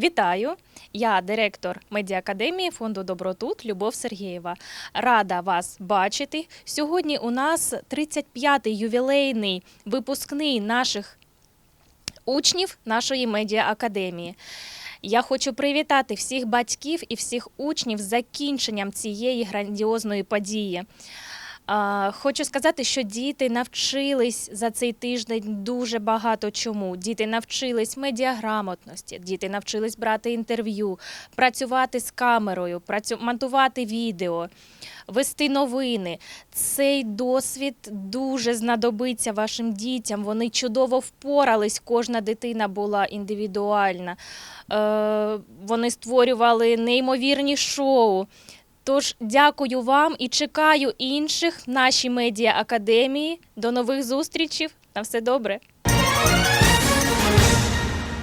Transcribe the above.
Вітаю! Я директор медіакадемії фонду Добротут Любов Сергієва. Рада вас бачити. Сьогодні у нас 35-й ювілейний випускний наших учнів нашої медіаакадемії. Я хочу привітати всіх батьків і всіх учнів з закінченням цієї грандіозної події. Хочу сказати, що діти навчились за цей тиждень дуже багато чому. Діти навчились медіаграмотності, діти навчились брати інтерв'ю, працювати з камерою, працю... монтувати відео, вести новини. Цей досвід дуже знадобиться вашим дітям. Вони чудово впорались. Кожна дитина була індивідуальна. Е, Вони створювали неймовірні шоу. Тож дякую вам і чекаю інших нашій медіа академії. До нових зустрічей. На все добре.